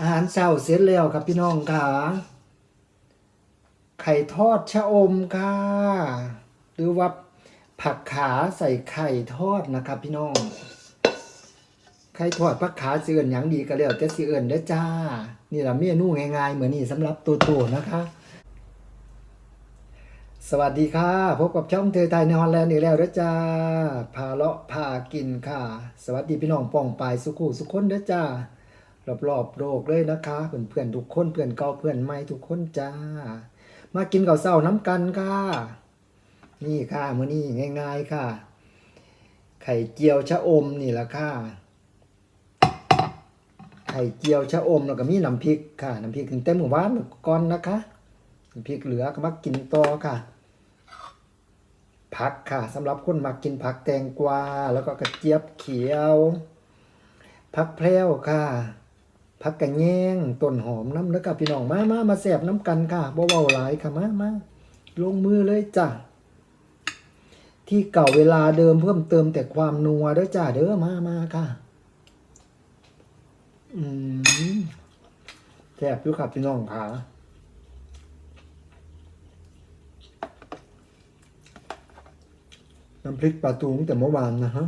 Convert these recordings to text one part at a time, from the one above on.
อาหารเช้าเสร็จแล้วครับพี่น้องค่ะ ไข่ทอดชะอมค่ะ หรือว่าผักขาใส่ไข่ทอดนะครับพี่น้อง ไข่ทอดผักขาเอื่นหยังดีก็แล้วแต่สิเอื่นเด้จ้า นี่แหละเมนูง่ายๆ เหมือนนี่สำหรับตัวโตนะคะ สวัสดีค่ะ พบกับช่องเธอไทยในฮอลแลนด์อีกแล้วเด้อจ้า พาเลาะพากินค่ะ สวัสดีพี่น้องป้องปลายสุขุสุขคนเด้อจ้า รอบๆโลกเลยนะคะเพื่อนๆทุกคนเพื่อนเก่าเพื่อนใหม่ทุกคนจ้า มากินข้าวเช้าน้ำกันค่ะ นี่ค่ะมื้อนี้ง่าย ๆค่ะ ไข่เจียวชะอมนี่แหละค่ะ ไข่เจียวชะอมแล้วก็มีน้ำพริกค่ะน้ำพริกถึงเต็มหมู่บ้านก่อนนะคะน้ำพริกเหลือก็มากินต่อค่ะผักค่ะสำหรับคนมากินผักแตงกวาแล้วก็กระเจี๊ยบเขียวผักแพรวค่ะ ผักกระแยงต้นหอมน้ำแล้วกับพี่น้องมามามาแสบน้ำกันค่ะบ่เบาหลายค่ะมามาลงมือเลยจ้ะ ที่เก่าเวลาเดิมเพิ่มเติมแต่ความนัวเด้อจ้าเด้อมามาค่ะ อืมแสบอยู่ครับพี่น้องค่ะน้ำพริกปลาตูงแต่เมื่อวานนะฮะ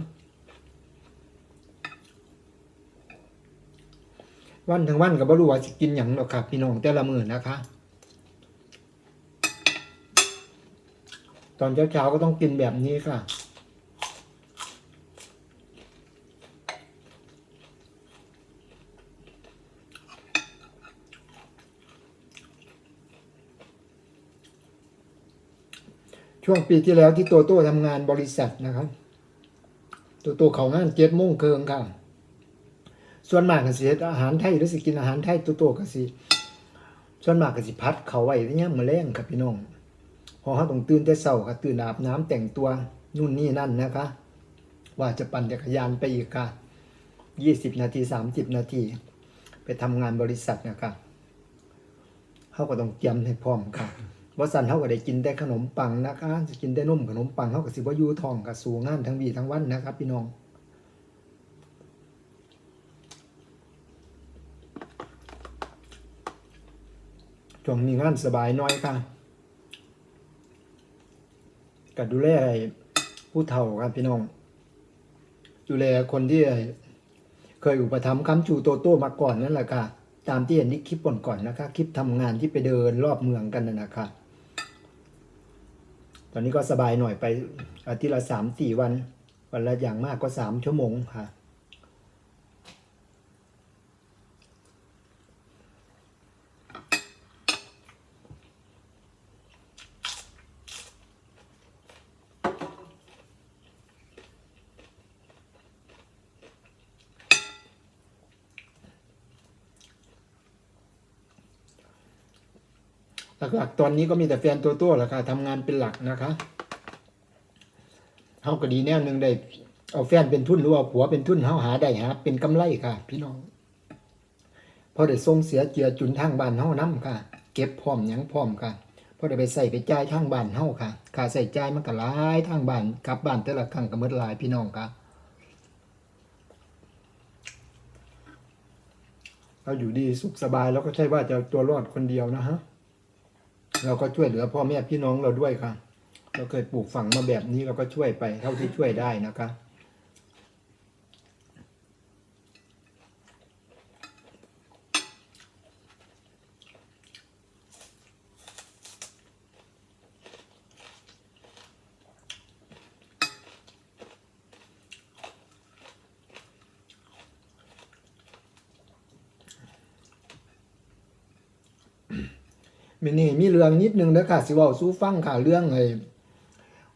วันทั้งวันก็บ่รู้ว่าสิกินหยังหรอกครับพี่น้องแต่ละมือนะคะ ตอนเช้าๆก็ต้องกินแบบนี้ค่ะช่วงปีที่แล้วที่โตโต้ทำงานบริษัทนะครับ โตโต้เขางานเจ็ดโมงเคิงค่ะ ส่วนมากก็สิเฮ็ดอาหารไทยหรือสิกินอาหารไทยตัวโตก็สิส่วนมากก็สิพัดเขาไว้ในยามมื้อแลงครับพี่น้องเพอเฮาต้องตื่นแต่เช้าก็ตื่นอาบน้ำแต่งตัวนู่นนี่นั่นนะคะ ว่าจะปั่นจักรยานไปอีกค่ะ20 นาที 30 นาที ไปทำงานบริษัทนะครับเฮาก็ต้องเตรียมให้พร้อมค่ะบ่ซั่นเฮาก็ได้กินแต่ขนมปังนะคะสิกินแต่นมขนมปังเฮาก็สิบ่อยู่ท้องก็สู้งานทั้งวีทั้งวันนะครับพี่น้อง ช่วงนี้งานสบายน้อยค่ะก็ดูแลผู้เฒ่าครับพี่น้อง ดูแลคนที่เคยอุปถัมภ์ค้ำชูโตโต้มาก่อนนั่นแหละค่ะ ตามที่เห็นที่คลิปก่อนๆนะคะ คลิปทำงานที่ไปเดินรอบเมืองกันนะนะคะ ตอนนี้ก็สบายหน่อยไปอาทิตย์ละสามสี่วัน วันละอย่างมากก็สามชั่วโมงค่ะ หลักๆตอนนี้ก็มีแต่แฟนตัวตัวแหละค่ะทำงานเป็นหลักนะคะเฮาก็ดีแนวหนึ่งได้เอาแฟนเป็นทุนหรือว่าผัวเป็นทุนเฮาหาได้หาเป็นกำไรค่ะ พี่น้องพอได้ส่งเสียเจือจุนทางบ้านเฮานํค่ะ เก็บพร้อมหยังพร้อมค่ะพอได้ไปใส่ไปจ่ายทางบ้านเฮาค่ะค่าใส่จ่ายมันก็หลายทางบ้านกลับบ้านแต่ละครั้งก็หมดหลายพี่น้องค่ะเราอยู่ดีสุขสบายแล้วก็ใช่ว่าจะตัวรอดคนเดียวนะฮะ เราก็ช่วยเหลือพ่อแม่พี่น้องเราด้วยค่ะ เราเคยปลูกฝังมาแบบนี้เราก็ช่วยไปเท่าที่ช่วยได้นะคะ มนี่มีเรื่องนิดนึงนะค่ะสิว่าสู้ฟังค่ะเรื่องไอ้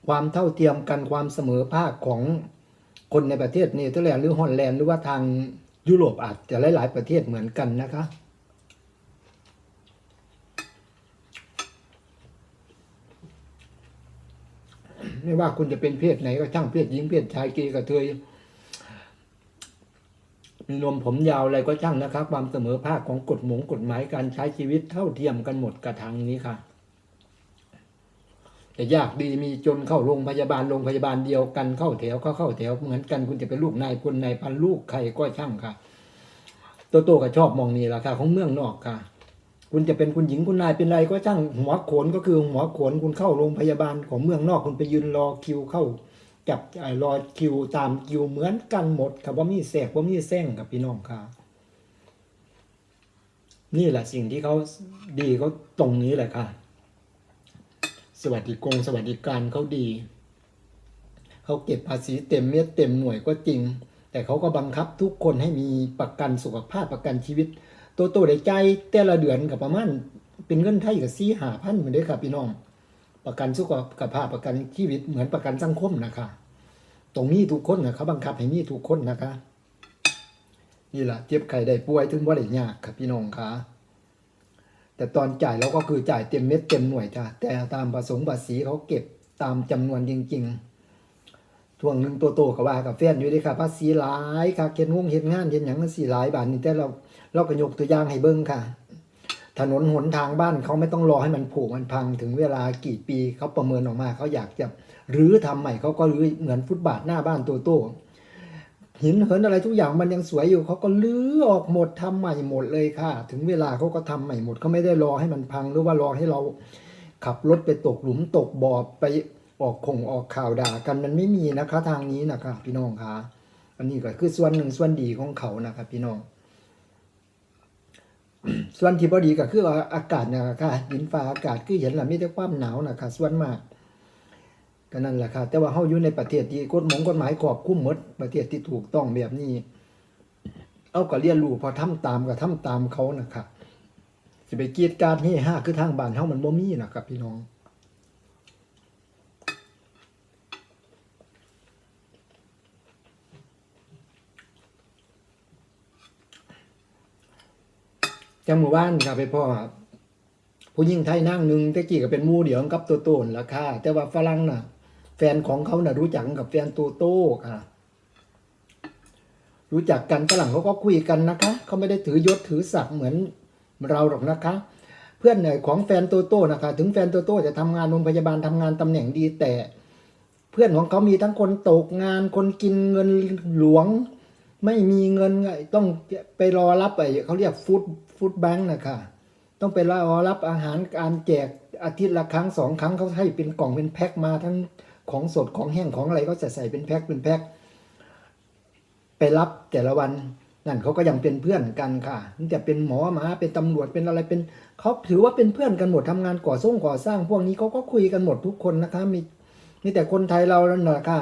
ความเท่าเทียมกันความเสมอภาคของคนในประเทศเนเธอร์แลนด์หรือฮอลแลนด์หรือว่าทางยุโรปอาจจะหลาย ๆ ประเทศเหมือนกันนะคะไม่ว่าคุณจะเป็นเพศไหนก็ช่างเพศหญิงเพศชายเกย์กระเทย มีนมผมยาวอะไรก็ช่างนะครับ ความเสมอภาคของกฎหมงกฎหมายการใช้ชีวิตเท่าเทียมกันหมดกระทางนี้ค่ะแต่ยากดีมีจนเข้าโรงพยาบาลโรงพยาบาลเดียวกันเข้าแถวเข้าเข้าแถวเหมือนกันคุณจะเป็นลูกนายพลนายพันลูกใครก็ช่างค่ะ โตโตก็ชอบมองนี่แหละค่ะของเมืองนอกค่ะ คุณจะเป็นคุณหญิงคุณนายเป็นอะไรก็ช่างหัวโขนก็คือหัวโขนคุณเข้าโรงพยาบาลของเมืองนอกคุณไปยืนรอคิวเข้า จับไอ้รอคิวตามคิวเหมือนกันหมดครับว่ามีแสกว่ามีแซงกับพี่น้องค่ะนี่แหละสิ่งที่เขาดีเขาตรงนี้แหละค่ะ สวัสดิกงสวัสดิการเขาดี เขาเก็บภาษีเต็มเม็ดเต็มหน่วยก็จริง แต่เขาก็บังคับทุกคนให้มีประกันสุขภาพประกันชีวิต ตัวโตได้ใจแต่ละเดือนกับประมาณเป็นเงินไทยกับสี่หาพันเหมือนเด้ครับพี่น้อง ประกันสุขภาพประกันชีวิตเหมือนประกันสังคมนะคะ ตรงนี้ทุกคนนะเขาบังคับให้มีทุกคนนะคะ นี่แหละเจ็บไข้ได้ป่วยถึงว่าได้ยากครับพี่น้องคะแต่ตอนจ่ายเราก็คือจ่ายเต็มเม็ดเต็มหน่วยจ้ะแต่ตามประสงค์ภาษีเขาเก็บตามจำนวนจริงๆทวงหนึ่งตัวโตกับว่ากับแฟนอยู่ดีค่ะภาษีหลายค่ะเขียนวงเห็นงานเห็นอย่างนั้นสี่หลายบาทนี่แต่เราเราก็ยกตัวอย่างให้เบิ้งค่ะ ถนนหนทางบ้านเขาไม่ต้องรอให้มันผุมันพังถึงเวลากี่ปีเขาประเมินออกมาเขาอยากจะ รือทำใหม่เขาก็รื้อเหมือนฟุตบาทหน้าบ้านตัวโตหินเหินอะไรทุกอย่างมันยังสวยอยู่เขาก็รื้อออกหมดทำใหม่หมดเลยค่ะ ถึงเวลาเขาก็ทำใหม่หมดเขาไม่ได้รอให้มันพังหรือว่ารอให้เราขับรถไปตกหลุมตกบ่อไปออกคงออกข่าวด่ากันมันไม่มีนะคะ ทางนี้นะคะพี่น้องคะอันนี้ก็คือส่วนหนึ่งส่วนดีของเขานะคะพี่น้อง ส่วนที่บดีก็คือว่าอากาศนยค่ะดินฟ้าอากาศคือเห็นแหละมีแต่ความหนาวนะคะส่วนมาก ก็นั่นแหละค่ะแต่ว่าเฮาอยู่ในประเทศที่กฎหมงกฎหมายครอบคลุมหมดประเทศที่ถูกต้องแบบนี้ เอาก็เรียนรู้พอทำตามก็ทำตามเขานะคะสิไปกีดการเฮห้าคือทางบ้านเฮามันบ่มีนะครับพี่น้องจังหมู่บ้านครับไปพ่อผู้หญิงไทยนั่งหนึ่งตะกี้ก็เป็นมู่เดียวกับตัวโตนราคาแต่ว่าฝรั่งน่ะ แฟนของเขาน่ะรู้จักกับแฟนตัวโต้ค่ะ รู้จักกันฝรั่งเขาก็คุยกันนะคะเขาไม่ได้ถือยศถือศักดิ์เหมือนเราหรอกนะคะ เพื่อนเนี่ยของแฟนตัวโต้นะคะ ถึงแฟนตัวโต้จะทำงานโรงพยาบาลทำงานตำแหน่งดีแต่ เพื่อนของเขามีทั้งคนตกงานคนกินเงินหลวง ไม่มีเงินต้องไปรอรับไอ้เขาเรียกฟู้ดฟู้ดแบงค์นะคะต้องไปรอรับอาหารการแจกอาทิตย์ละครั้งสองครั้งเขาให้เป็นกล่องเป็นแพ็คมาทั้ง ของสดของแห้งของอะไรก็จะใส่เป็นแพ็คเป็นแพ็คไปรับแต่ละวันนั่นเขาก็ยังเป็นเพื่อนกันค่ะนี่จะเป็นหมอมาเป็นตำรวจเป็นอะไรเป็นเขาถือว่าเป็นเพื่อนกันหมดทำงานก่อสร้างก่อสร้าง พวกนี้เขาก็คุยกันหมดทุกคนนะคะมีมีแต่คนไทยเรานั่นะค่ะ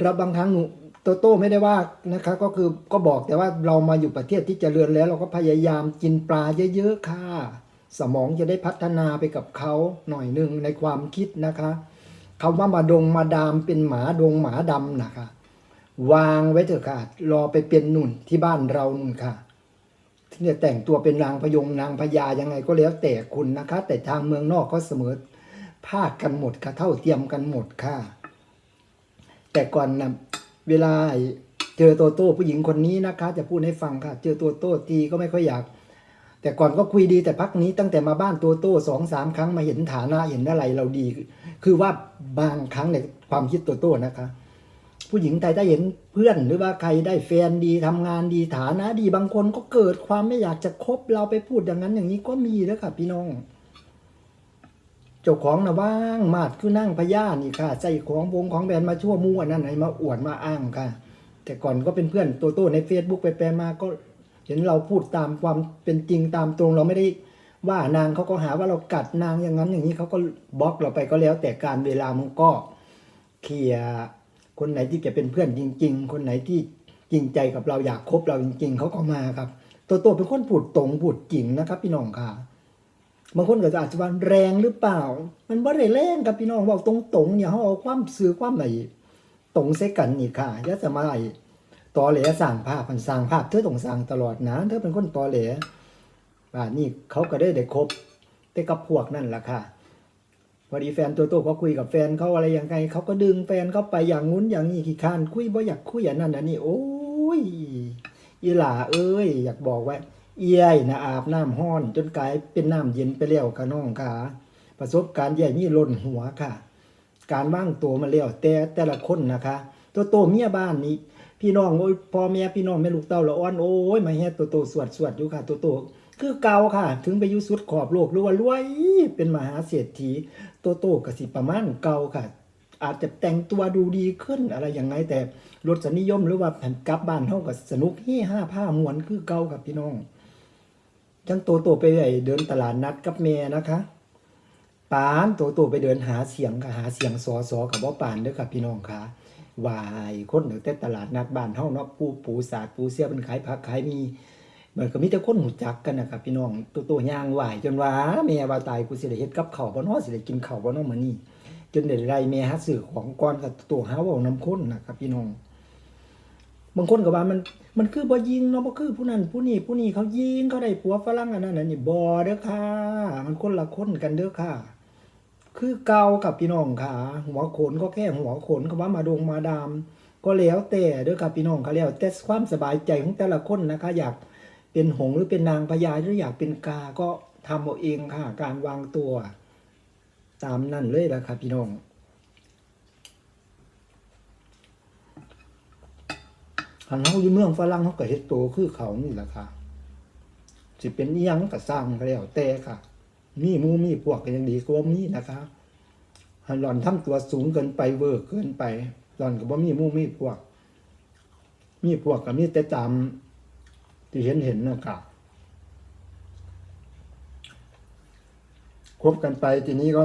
เราบางครั้งหนูโตโต้ไม่ได้ว่านะคะ ก็คือก็บอกแต่ว่าเรามาอยู่ประเทศที่เจริญแล้ว เราก็พยายามกินปลาเยอะๆค่ะ สมองจะได้พัฒนาไปกับเขาหน่อยหนึ่งในความคิดนะคะ คำว่ามาดงมาดามเป็นหมาดงหมาดำนะคะวางไว้เถอะค่ะ รอไปเป็นหนุนที่บ้านเรานุ่นค่ะที่เนี่แต่งตัวเป็นนางพยงนางพญายังไงก็แล้วแต่คุณนะคะ แต่ทางเมืองนอกก็เสมอภาคกันหมดค่ะเท่าเทียมกันหมดค่ะ แต่ก่อนนะเวลาเจอตัวโต้ผู้หญิงคนนี้นะคะ จะพูดให้ฟังค่ะ เจอตัวโต้ทีก็ไม่ค่อยอยาก แต่ก่อนก็คุยดีแต่พักนี้ตั้งแต่มาบ้านตัวโต้สองสามครั้งมาเห็นฐานะเห็นอะไรเราดี คือว่าบางครั้งในความคิดตัวโต้นะคะ ผู้หญิงไทยถ้าเห็นเพื่อนหรือว่าใครได้แฟนดีทำงานดีฐานะดีบางคนก็เกิดความไม่อยากจะคบเราไปพูดอย่างนั้นอย่างนี้ก็มีแล้วค่ะพี่น้องเจ้าของนะว่างมาดคือนั่งพญานี่ค่ะ ใส่ของวงของแบรนด์มาชั่วมั่วนั่นไหนมาอวดมาอ้างค่ะ แต่ก่อนก็เป็นเพื่อนตัวโตใน Facebook ไปแปลมาก็เห็นเราพูดตามความเป็นจริงตามตรงเราไม่ได้ ว่านางเขาก็หาว่าเรากัดนางอย่างนั้นอย่างนี้เขาก็บล็อกเราไปก็แล้ว แต่การเวลามันก็เคลียร์คนไหนที่จะเป็นเพื่อนจริง ๆ คนไหนที่จริงใจกับเราอยากคบเราจริง ๆเขาก็มาครับ ตัวโตเป็นคนพูดตรงพูดจริงนะครับ พี่น้องค่ะบางคนก็จะอาจจะว่าแรงหรือเปล่า มันบ่ได้แรงครับพี่น้องบอกตรงๆเนี่ยเขาเอาความสื่อความไหนตรงใส่กันนี่ค่ะย่าจะมาไอ้ตอแหลสร้างภาพมันสร้างภาพเธอต้องสร้างตลอดนะเธอเป็นคนตอแหล อ่านี่เขาก็ได้ได้คบแต่กับพวกนั่นแหละค่ะ พอดีแฟนตัวโตเขาคุยกับแฟนเขาอะไรอย่างไงเขาก็ดึงแฟนเขาไปอย่างงุ้นอย่างนี้ขี้คร้านคุยบ่อยากคุยอย่างนั้นอันนี้โอ้ยอีหล่าเอ้ย อยากบอกว่าเอี้ยนะอาบน้ำห้อน จนกลายเป็นน้ำเย็นไปแล้วค่ะน้องค่ะ ประสบการณ์ใหญ่นี่ล้นหัวค่ะ การว่างตัวมาแล้วแต่แต่ละคนนะคะ ตัวโตเมียบ้านนี้พี่น้องโอ้ยพ่อแม่พี่น้องแม่ลูกเต้าละอ่อนโอ้ยมาเฮ็ดตัวโตสวดสวดอยู่ค่ะ ตัวโต คือเก่าค่ะ ถึงไปยู่สุดขอบโลกรือว่ารวยเป็นมหาเศรษฐีตัวโตก็สิประมาณเก่าค่ะ อาจจะแต่งตัวดูดีขึ้นอะไรอย่างไรแต่รสนิยมหรือว่าแผ่นกลับบ้านเฮาก็สนุกเฮห้าผ้ามวนคือเก่ากับพี่น้องจังโตโตไปไอ้เดินตลาดนัดกับแม่นะคะปานโตโตไปเดินหาเสียงค่ะหาเสียงสอสอกับบ่าปานเด้อค่ะพี่น้องค่ะวายคนเดี๋ยวต่ตลาดนัดบ้านเฮาเนาะปูปูสาดปูเสียเป็นขายผักขายมี มันก็มีแต่คนหูจักกันนะครับพี่น้องโตโตย่างไหวจนว่าแม่ว่าตายกูสิได้เฮ็ดกับเขาวบ่เนาะสิได้กินเขาวบ่เนาะมื้อนี้จนได้ไล่แม่หาซื้อของก่อนกับโตหาเว้านํคนนะครับ พี่น้อง บางคนก็ว่ามันมันคือบ่ยิงเนาะบ่คือผู้นั้นผู้นี้ผู้นี้เขายิงเขาได้ผัวฝรั่งอันนั้นอันนี้บ่เด้อค่ะ มันคนละคนกันเด้อค่ะ คือเก่ากับพี่น้องค่ะ หัวโขนก็แค่หัวโขนเขาว่ามาดงมาดาม ก็แล้วแต่เด้อค่ะพี่น้องค่ะแล้วแต่ความสบายใจของแต่ละคนนะคะ อยาก เป็นหงหรือเป็นนางพญาหรืออยากเป็นกาก็ทำเอาเองค่ะ การวางตัว ตามนั่นเลยละค่ะพี่น้องคันเฮาอยู่เมืองฝรั่งเฮาก็เฮ็ดโตคือเขานี่แหละค่ะสิเป็นอียังก็สร้างก็แล้วแต่ค่ะมีมู่มีพวกก็ยังดีกว่ามีนะคะหันหล่อนทำตัวสูงเกินไปเวอร์เกินไป หล่อนก็บ่มีมู่มีพวก มีพวกก็มีแต่ตาม ที่เห็นเห็นนะครับคบกันไปทีนี้ก็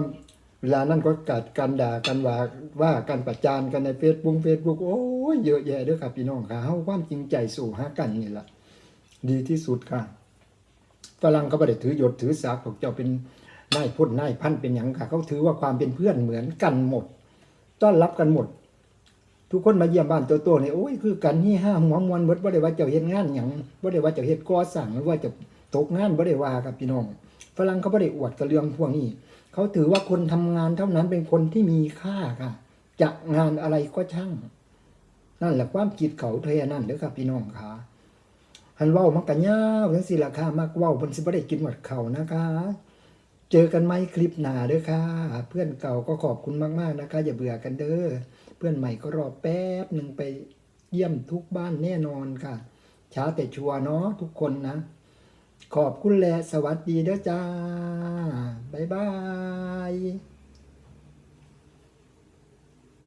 เวลานั้นก็กัดกันด่ากันว่าว่ากันประจานกันในเฟซบุ๊กเฟซบุ๊กโอ้ยเยอะแยะเด้อครับพี่น้องค่ะเฮาความจริงใจสู่หากันนี่แหละดีที่สุดค่ะฝรั่งเขาบ่ได้ถือยศถือศักดิ์ของเจ้าเป็นนายพลนายพันเป็นหยังค่ะเขาถือว่าความเป็นเพื่อนเหมือนกันหมด ต้อนรับกันหมด ทุกคนมาเยี่ยมบ้านตัวโตนี่โอ้ยคือกันนี่ห้าหัวมวนหมดบ่ได้ว่าเจ้าเฮ็ดงานหยังบ่ได้ว่าเจ้าเฮ็ดก่อสร้างหรือว่าจะตกงานบ่ได้ว่าครับพี่น้องฝรั่งเขาบ่ได้อวดกับเรื่องพวกนี้ เขาถือว่าคนทำงานเท่านั้นเป็นคนที่มีค่าค่ะ จะงานอะไรก็ช่าง นั่นแหละความคิดเขาเทนั่นเด้อครับพี่น้องค่ะหันเว้ามักกะยาวจังสิล่ะค่ะมักเว้าเพิ่นสิบ่ได้กินหมดเขานะคะเจอกันไหมคลิปหนาเด้อค่ะ เพื่อนเก่าก็ขอบคุณมาก ๆ นะคะ อย่าเบื่อกันเด้อ พื่อนใหม่ก็รอแป๊บหนึ่งไปเยี่ยมทุกบ้านแน่นอนค่ะ ช้าแต่ชัวร์เนาะทุกคนนะ ขอบคุณแลสวัสดีเด้อจ้า บ๊ายบาย